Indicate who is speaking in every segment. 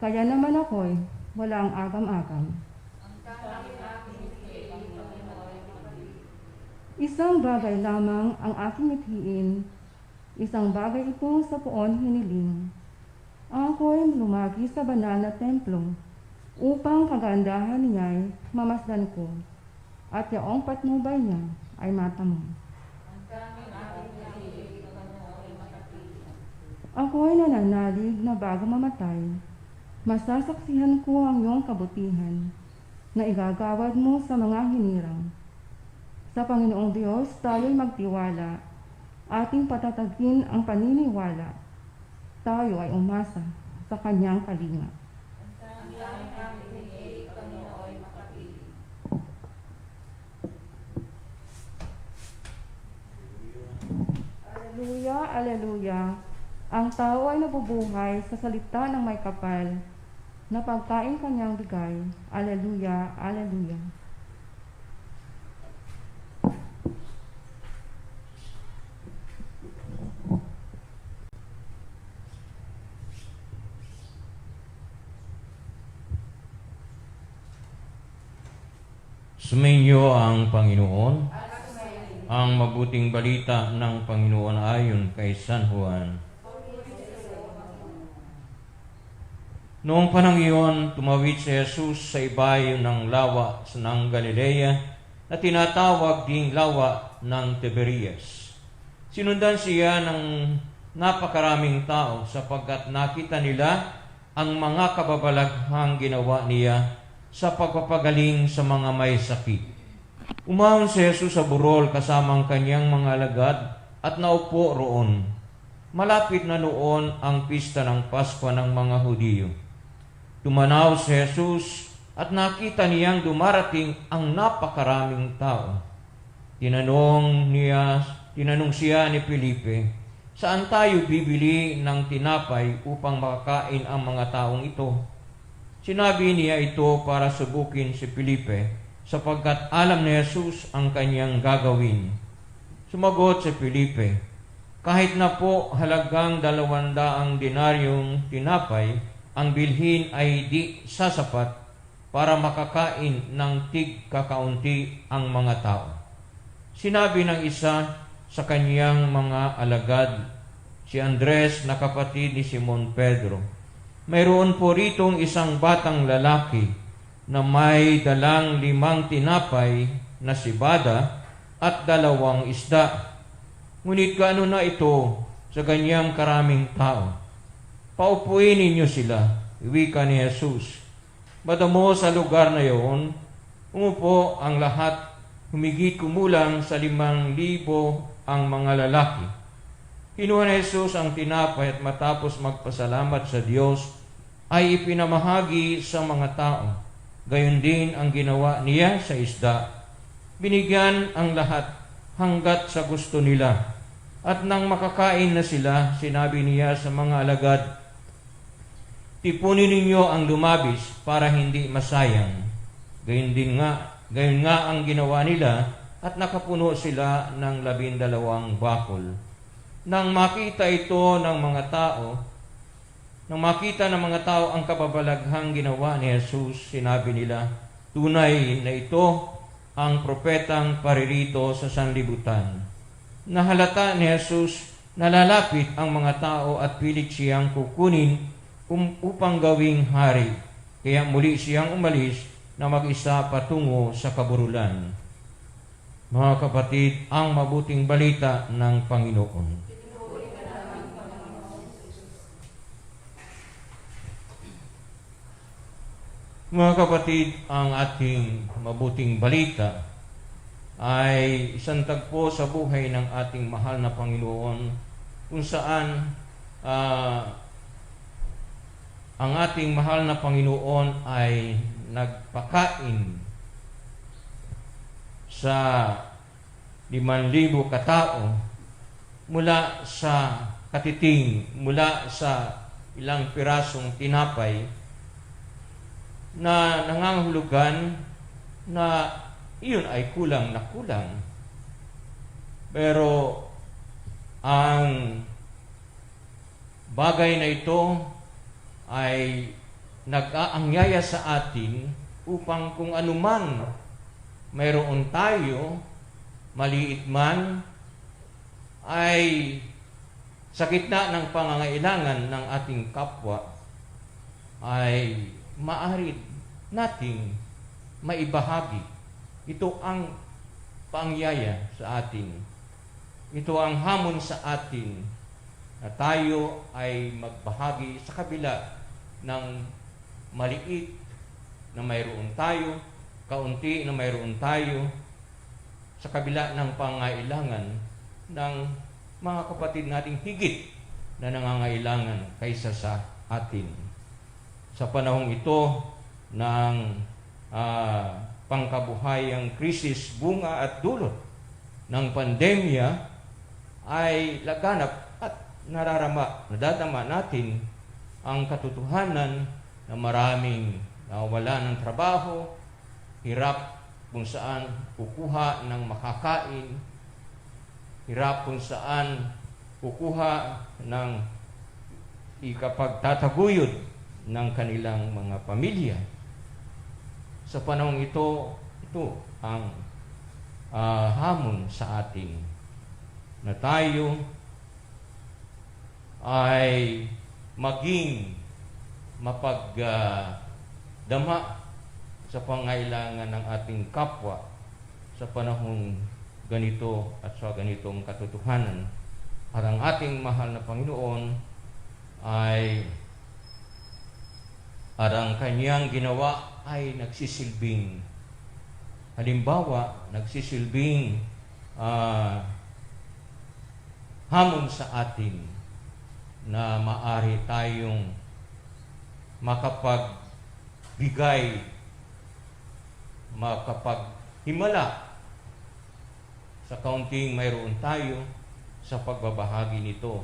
Speaker 1: Kaya naman ako'y walang agam-agam. Isang bagay lamang ang aking mithiin, isang bagay itong sa poon hiniling. Ako'y lumagi sa banal na templo upang kagandahan niya'y mamasdan ko at yaong patnubay niya ay matamo. Ako'y nananalig na bago mamatay, masasaksihan ko ang iyong kabutihan na igagawad mo sa mga hinirang. Sa Panginoong Diyos tayo'y magtiwala, ating patatagin ang paniniwala. Tayo ay umasa sa Kanyang kalinga. Aleluya, aleluya. Ang tao ay nabubuhay sa salita ng may kapal na pagkain kanyang bigay. Aleluya, aleluya.
Speaker 2: Sumainyo ang Panginoon. Ang mabuting balita ng Panginoon ayon kay San Juan. Noong panang iyon, tumawid si Jesus sa ibayo ng lawa sa ng Galilea na tinatawag ding lawa ng Tiberias. Sinundan siya ng napakaraming tao sapagkat nakita nila ang mga kababalaghang ginawa niya sa pagpapagaling sa mga may sakit. Umahon si Jesus sa burol kasama ang kanyang mga alagad at naupo roon. Malapit na noon ang pista ng Pasko ng mga Hudiyo. Tumanaw si Jesus at nakita niyang dumarating ang napakaraming tao. Tinanong niya, tinanong siya ni Felipe, saan tayo bibili ng tinapay upang makakain ang mga taong ito? Sinabi niya ito para subukin si Felipe sapagkat alam ni Jesus ang kanyang gagawin. Sumagot si Felipe, kahit na po halagang dalawandaang dinaryong tinapay, ang bilhin ay di sasapat para makakain ng tig kakaunti ang mga tao. Sinabi ng isa sa kanyang mga alagad, si Andres na kapatid ni Simon Pedro, mayroon po ritong isang batang lalaki na may dalang limang tinapay na sibada at dalawang isda. Ngunit kaano na ito sa ganyang karaming tao? Paupuin ninyo sila, iwika ni Jesus. Madamo sa lugar na iyon, umupo ang lahat, humigit kumulang sa limang libo ang mga lalaki. Kinuha ni Jesus ang tinapay at matapos magpasalamat sa Diyos, ay ipinamahagi sa mga tao. Gayon din ang ginawa niya sa isda. Binigyan ang lahat hanggat sa gusto nila. At nang makakain na sila, sinabi niya sa mga alagad, Tipunin ninyo ang lumabis para hindi masayang. Gayon din nga, gayon nga ang ginawa nila at nakapuno sila ng labindalawang bakol. Nang makita ito ng mga tao, nang makita ng mga tao ang kababalaghang ginawa ni Jesus, sinabi nila, tunay na ito ang propetang paririto sa sanlibutan. Nahalata ni Jesus na lalapit ang mga tao at pilit siyang kukunin um, upang gawing hari. Kaya muli siyang umalis na mag-isa patungo sa kaburulan. Mga kapatid, ang mabuting balita ng Panginoon. Mga kapatid, ang ating mabuting balita ay isang tagpo sa buhay ng ating mahal na Panginoon kung saan uh, ang ating mahal na Panginoon ay nagpakain sa liman libo katao mula sa katiting, mula sa ilang pirasong tinapay na nangangahulugan na iyon ay kulang na kulang. Pero ang bagay na ito ay nag-aangyaya sa atin upang kung anuman mayroon tayo, maliit man, ay sa gitna ng pangangailangan ng ating kapwa, ay maaari nating maibahagi. Ito ang pangyaya sa atin. Ito ang hamon sa atin na tayo ay magbahagi sa kabila ng maliit na mayroon tayo, kaunti na mayroon tayo, sa kabila ng pangailangan ng mga kapatid nating higit na nangangailangan kaysa sa atin. Sa panahong ito ng ah, pangkabuhayang krisis, bunga at dulot ng pandemya ay laganap at nararama, nadadama natin ang katotohanan na maraming nawala ng trabaho, hirap kung saan kukuha ng makakain, hirap kung saan kukuha ng ikapagtataguyod ng kanilang mga pamilya. Sa panahong ito, ito ang ah, hamon sa atin na tayo ay maging mapagdama sa pangailangan ng ating kapwa sa panahon ganito at sa ganitong katotohanan. At ang ating mahal na Panginoon ay at ang kanyang ginawa ay nagsisilbing halimbawa, nagsisilbing ah, hamon sa atin na maari tayong makapagbigay, makapaghimala sa kaunting mayroon tayo sa pagbabahagi nito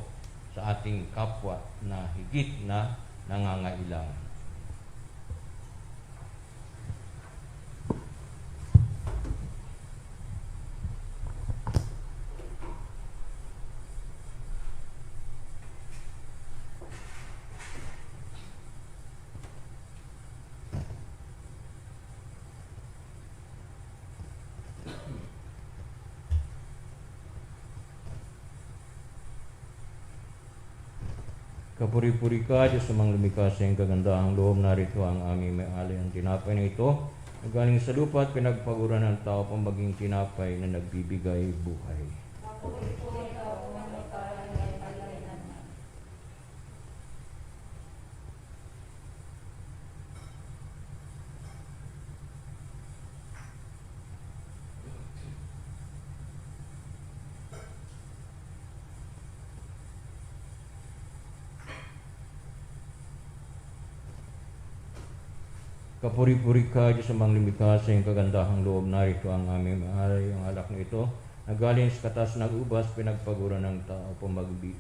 Speaker 2: sa ating kapwa na higit na nangangailangan. Kapuri-puri ka, Diyos amang lumikha sa iyong kagandahang loob. Narito ang aming may alay ang tinapay na ito. na Galing sa lupa at pinagpaguran ng tao pang maging tinapay na nagbibigay buhay. Kapuri-puri ka, Diyos amang lumikha sa iyong kagandahang loob. Narito ang aming alay ang alak na ito. na galing sa katas ng ubas, pinagpaguran ng tao pang magbi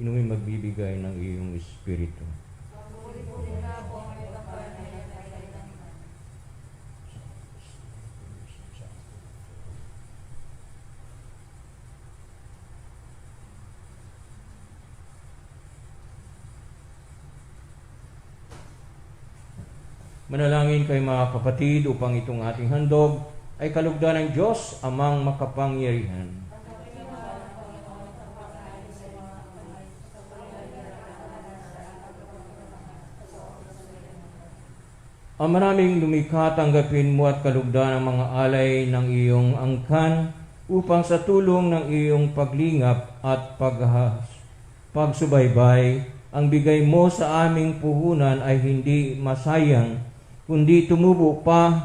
Speaker 2: inumin magbibigay ng iyong espiritu. Manalangin kay mga kapatid upang itong ating handog ay kalugdan ng Diyos amang makapangyarihan. Ang maraming lumikha tanggapin mo at kalugdan ang mga alay ng iyong angkan upang sa tulong ng iyong paglingap at paghahas, pagsubaybay, ang bigay mo sa aming puhunan ay hindi masayang, kundi tumubo pa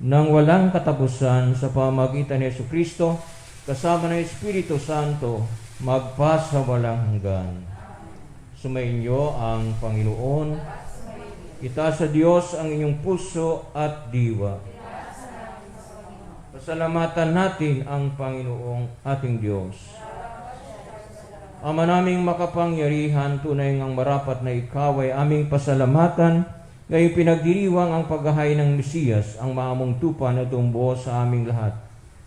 Speaker 2: ng walang katapusan sa pamagitan ni Yesu Kristo kasama ng Espiritu Santo magpa walang hanggan. Sumainyo ang Panginoon. Itaas sa Diyos ang inyong puso at diwa. Pasalamatan natin ang Panginoong ating Diyos. Ama naming makapangyarihan, tunay ngang marapat na ikaw ay aming pasalamatan, ngayon pinagdiriwang ang paghahay ng Mesiyas, ang maamong tupa na tumbo sa aming lahat.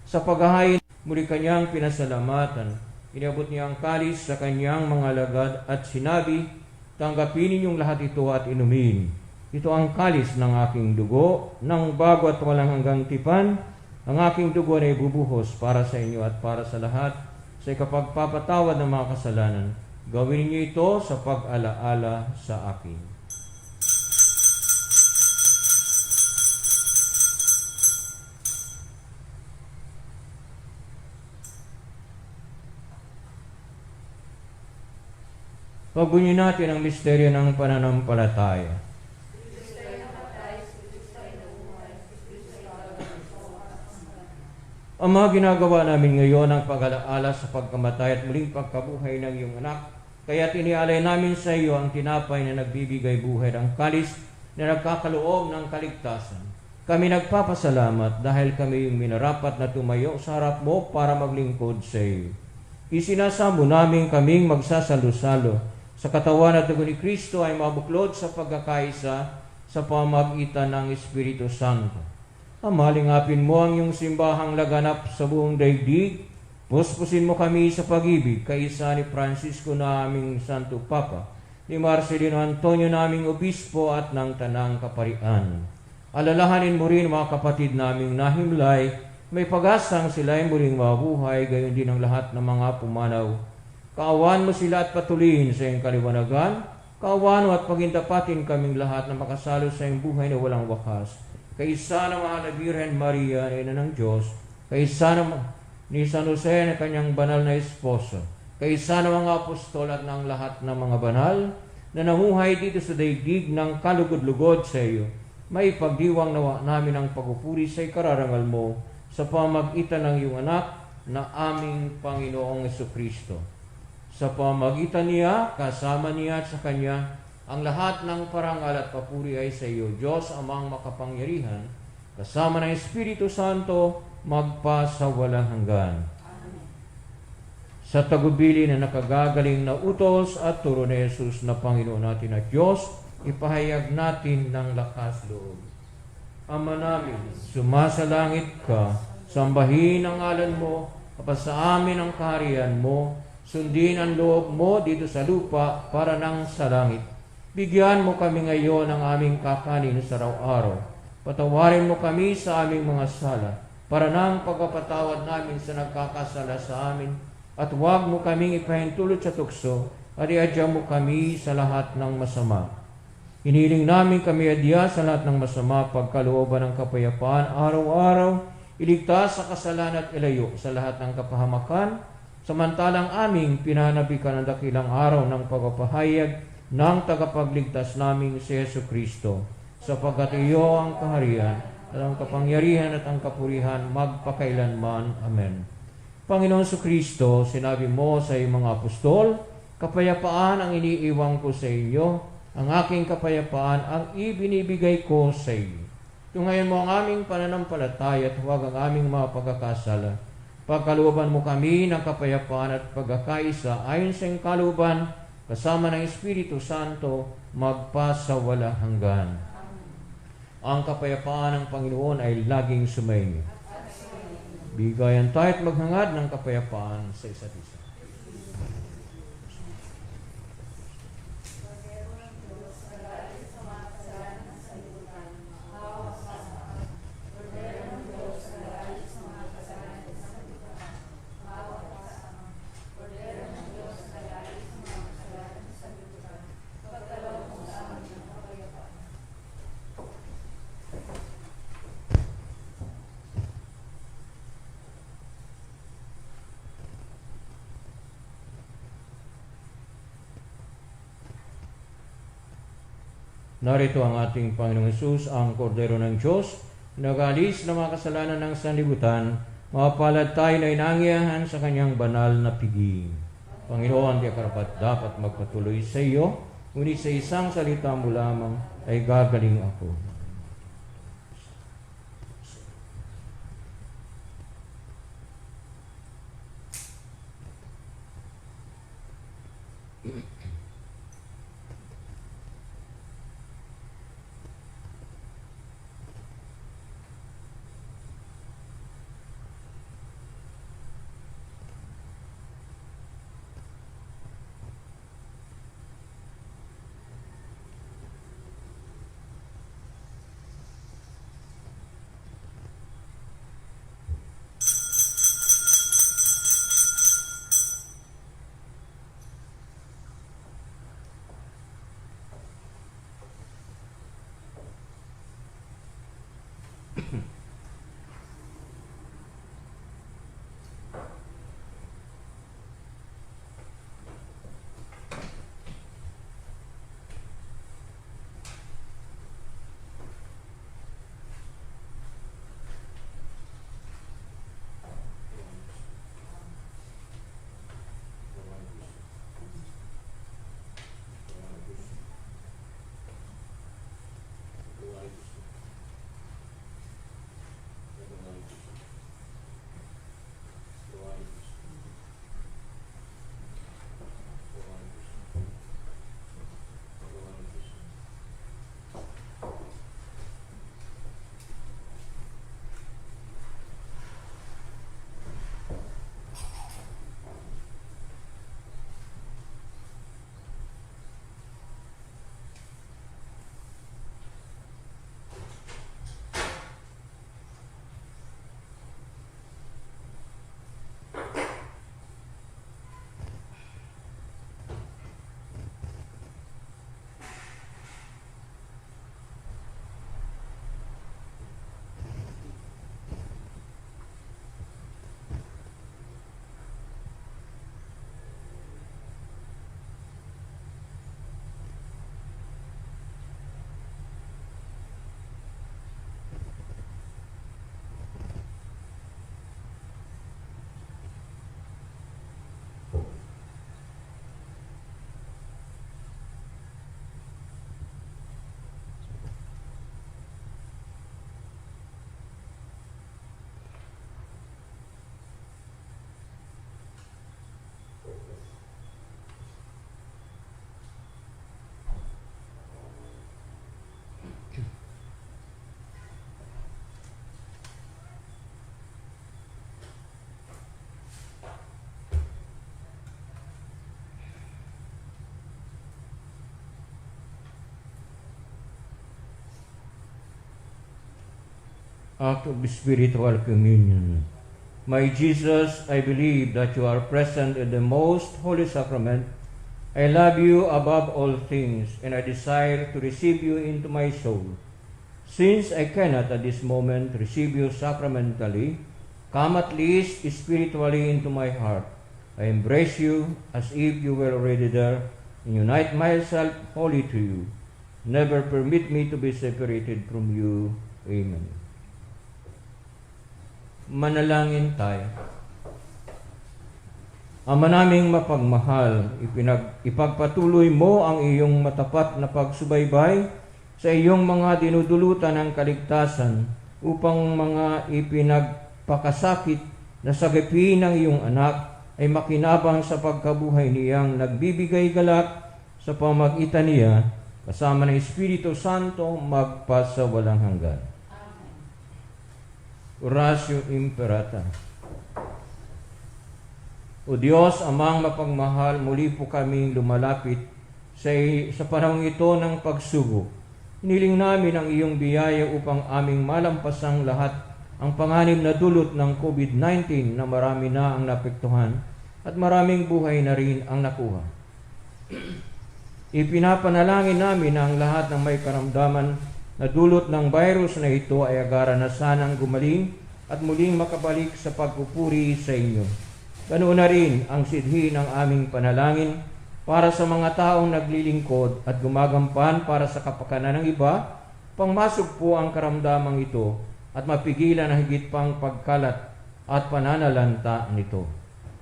Speaker 2: Sa paghahay, muli kanyang pinasalamatan. Inabot niya ang kalis sa kanyang mga lagad at sinabi, Tanggapin ninyong lahat ito at inumin. Ito ang kalis ng aking dugo, ng bago at walang hanggang tipan. Ang aking dugo ay bubuhos para sa inyo at para sa lahat sa ikapagpapatawad ng mga kasalanan. Gawin niyo ito sa pag-alaala sa akin. Pagbunyi natin ang misteryo ng pananampalataya. Ang mga ginagawa namin ngayon ang pag-alaala sa pagkamatay at muling pagkabuhay ng iyong anak. Kaya tinialay namin sa iyo ang tinapay na nagbibigay buhay ng kalis na nagkakaloob ng kaligtasan. Kami nagpapasalamat dahil kami yung minarapat na tumayo sa harap mo para maglingkod sa iyo. Isinasamo namin kaming magsasalo-salo sa katawan at dugo ni Kristo ay mabuklod sa pagkakaisa sa pamagitan ng Espiritu Santo. Amalingapin mo ang iyong simbahang laganap sa buong daigdig. Puspusin mo kami sa pag-ibig, kaisa ni Francisco na aming Santo Papa, ni Marcelino Antonio naming Obispo at ng Tanang Kaparian. Alalahanin mo rin mga kapatid naming nahimlay, may pag-asang sila ay muling mabuhay, gayon din ang lahat ng mga pumanaw. Kaawan mo sila at patuloyin sa iyong kaliwanagan. Kaawan mo at pagintapatin kaming lahat na makasalo sa iyong buhay na walang wakas. Kaisa ng mahal na Birhen Maria, na ina ng Diyos, kaisa ng ni San Jose na kanyang banal na esposo, kaisa ng mga apostol at ng lahat ng mga banal na namuhay dito sa daigdig ng kalugod-lugod sa iyo, may pagdiwang nawa namin ang pagpupuri sa ikararangal mo sa pamagitan ng iyong anak na aming Panginoong Kristo. Sa pamagitan niya, kasama niya at sa kanya, ang lahat ng parangal at papuri ay sa iyo, Diyos amang makapangyarihan, kasama ng Espiritu Santo, magpa sa walang hanggan. Sa tagubili na nakagagaling na utos at turo ni Jesus na Panginoon natin at Diyos, ipahayag natin ng lakas loob. Ama namin, sumasalangit ka, sambahin ang ngalan mo, kapasa amin ang kaharian mo, sundin ang loob mo dito sa lupa para nang sa langit. Bigyan mo kami ngayon ng aming kakanin sa araw-araw. Patawarin mo kami sa aming mga sala, para nang pagpapatawad namin sa nagkakasala sa amin, at huwag mo kaming ipahintulot sa tukso, at iadya mo kami sa lahat ng masama. Hiniling namin kami adya sa lahat ng masama, pagkalooban ng kapayapaan, araw-araw, iligtas sa kasalanan at ilayo sa lahat ng kapahamakan, samantalang aming pinanabikan ang dakilang araw ng pagpapahayag ng tagapagligtas naming si Yesu Kristo, sapagkat iyo ang kaharian, at ang kapangyarihan at ang kapurihan magpakailanman. Amen. Panginoon sa Kristo, sinabi mo sa iyong mga apostol, kapayapaan ang iniiwang ko sa inyo, ang aking kapayapaan ang ibinibigay ko sa iyo. Tungayan mo ang aming pananampalataya at huwag ang aming mga pagkakasala. Pagkaluban mo kami ng kapayapaan at pagkakaisa ayon sa iyong kaluban, kasama ng Espiritu Santo, magpa sa wala hanggan. Ang kapayapaan ng Panginoon ay laging sumainyo. Bigayan tayo at maghangad ng kapayapaan sa isa't isa. Narito ang ating Panginoong Yesus, ang Kordero ng Diyos, nagalis ng mga kasalanan ng sanlibutan, mapalad tayo na inangyahan sa kanyang banal na piging. Panginoon, di karapat dapat magpatuloy sa iyo, ngunit sa isang salita mo lamang ay gagaling ako. Act of spiritual communion. My Jesus, I believe that you are present in the most holy sacrament. I love you above all things, and I desire to receive you into my soul. Since I cannot at this moment receive you sacramentally, come at least spiritually into my heart. I embrace you as if you were already there, and unite myself wholly to you. Never permit me to be separated from you. Amen. Manalangin tayo. Ama naming mapagmahal, ipinag, ipagpatuloy mo ang iyong matapat na pagsubaybay sa iyong mga dinudulutan ng kaligtasan upang mga ipinagpakasakit na sagipin ng iyong anak ay makinabang sa pagkabuhay niyang nagbibigay galak sa pamagitan niya kasama ng Espiritu Santo magpasawalang hanggan. Oratio Imperata. O Diyos, amang mapagmahal, muli po kaming lumalapit sa, sa panahong ito ng pagsubok. Hiniling namin ang iyong biyaya upang aming malampasang lahat ang panganib na dulot ng COVID-19 na marami na ang napektuhan at maraming buhay na rin ang nakuha. Ipinapanalangin namin na ang lahat ng may karamdaman na dulot ng virus na ito ay agara na sanang gumaling at muling makabalik sa pagpupuri sa inyo. Ganoon na rin ang sidhi ng aming panalangin para sa mga taong naglilingkod at gumagampan para sa kapakanan ng iba, pangmasok po ang karamdamang ito at mapigilan ang higit pang pagkalat at pananalanta nito.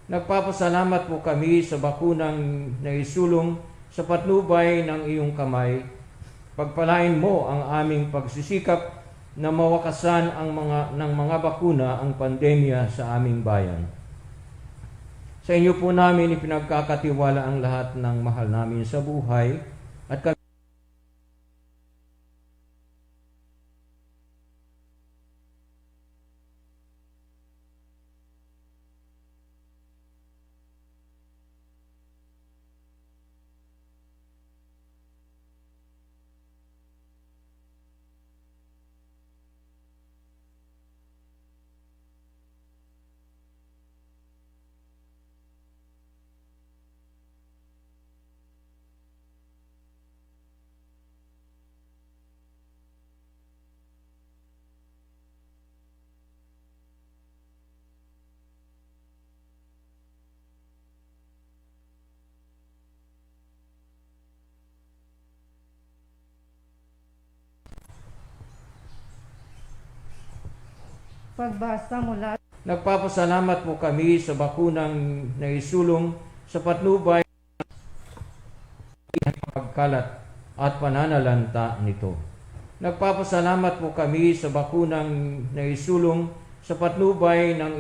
Speaker 2: Nagpapasalamat po kami sa bakunang naisulong sa patnubay ng iyong kamay. Pagpalain mo ang aming pagsisikap na mawakasan ang mga ng mga bakuna ang pandemya sa aming bayan. Sa inyo po namin ipinagkakatiwala ang lahat ng mahal namin sa buhay
Speaker 1: Pagbasa mula
Speaker 2: Nagpapasalamat po kami sa bakunang naisulong sa patnubay pagkalat at pananalanta nito. Nagpapasalamat po kami sa bakunang naisulong sa patnubay ng